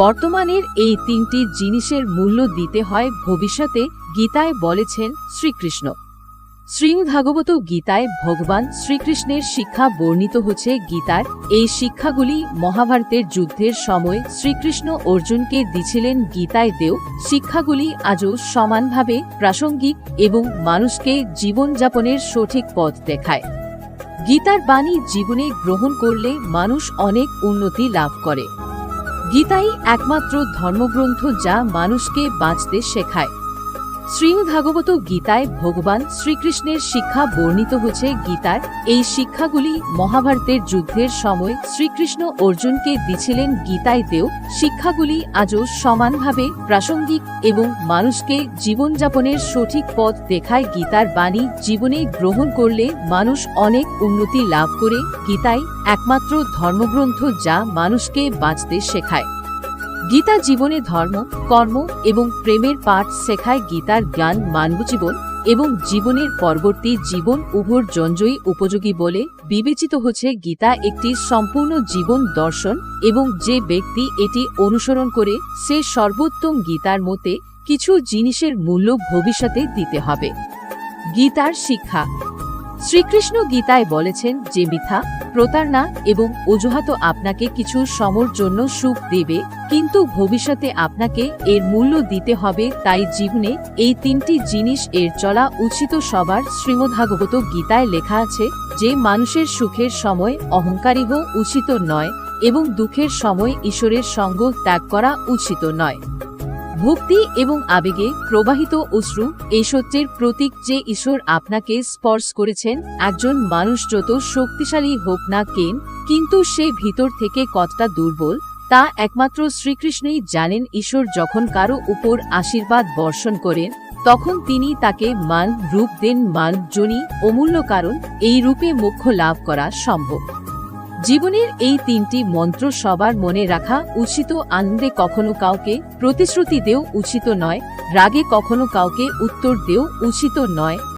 বর্তমানের এই তিনটি জিনিসের মূল্য দিতে হয় ভবিষ্যতে গীতায় বলেছেন শ্রীকৃষ্ণ। শ্রীমদ্ভাগবত গীতায় ভগবান শ্রীকৃষ্ণের শিক্ষা বর্ণিত হচ্ছে গীতার। এই শিক্ষাগুলি মহাভারতের যুদ্ধের সময় শ্রীকৃষ্ণ অর্জুনকে দিছিলেন গীতায় দেও। শিক্ষাগুলি আজও সমানভাবে প্রাসঙ্গিক এবং মানুষকে জীবনযাপনের সঠিক পথ দেখায়। গীতার বাণী জীবনে গ্রহণ করলে মানুষ অনেক উন্নতি লাভ করে। গীতাই একমাত্র ধর্মগ্রন্থ যা মানুষকে বাঁচতে শেখায়। শ্রীমদ্ভাগবত গীতায় ভগবান শ্রীকৃষ্ণের শিক্ষা বর্ণিত হচ্ছে গীতার এই শিক্ষাগুলি মহাভারতের যুদ্ধের সময় শ্রীকৃষ্ণ অর্জুনকে দিছিলেন গীতায় দেও শিক্ষাগুলি আজও সমানভাবে প্রাসঙ্গিক এবং মানুষকে জীবনযাপনের সঠিক পথ দেখায় গীতার বাণী। জীবনে গ্রহণ করলে মানুষ অনেক উন্নতি লাভ করে। গীতাই একমাত্র ধর্মগ্রন্থ যা মানুষকে বাঁচতে শেখায়। গীতা জীবনে ধর্ম, কর্ম এবং প্রেমের পাঠ শেখায় গীতার জ্ঞান মানব জীবন এবং জীবনের পরবর্তী জীবন উভর জঞ্জয়ী উপযোগী বলে বিবেচিত হচ্ছে গীতা একটি সম্পূর্ণ জীবন দর্শন এবং যে ব্যক্তি এটি অনুসরণ করে, সে সর্বোত্তম গীতার মতে কিছু জিনিসের মূল্য ভবিষ্যতে দিতে হবে। গীতার শিক্ষা শ্রীকৃষ্ণ গীতায় বলেছেন যে মিথ্যা, প্রতারণা এবং অজুহাত আপনাকে কিছু সমর জন্য সুখ দেবে, কিন্তু ভবিষ্যতে আপনাকে এর মূল্য দিতে হবে তাই জীবনে এই তিনটি জিনিস এর চলা উচিত সবার। শ্রীমদ্ভাগবত গীতায় লেখা আছে যে মানুষের সুখের সময় অহংকারী উচিত নয় এবং দুঃখের সময় ঈশ্বরের সঙ্গ ত্যাগ করা উচিত নয়। ভক্তি এবং আবেগে প্রবাহিত অশ্রু, এই সত্যের প্রতীক যে ঈশ্বর আপনাকে স্পর্শ করেছেন, একজন মানুষ যত শক্তিশালী হোক না কেন, কিন্তু সে ভিতর থেকে কতটা দুর্বল, তা একমাত্র শ্রীকৃষ্ণই জানেন। ঈশ্বর যখন কারও উপর আশীর্বাদ বর্ষণ করেন, তখন তিনি তাকে মান, রূপ দেন। মান, জনি, অমূল্য কারণ, এই রূপে মোক্ষ লাভ করা সম্ভব। জীবনের এই তিনটি মন্ত্র সবার মনে রাখা উচিত। আনন্দে কখনো কাউকে প্রতিশ্রুতি দেও উচিত নয়, রাগে কখনো কাউকে উত্তর দেও উচিত নয়।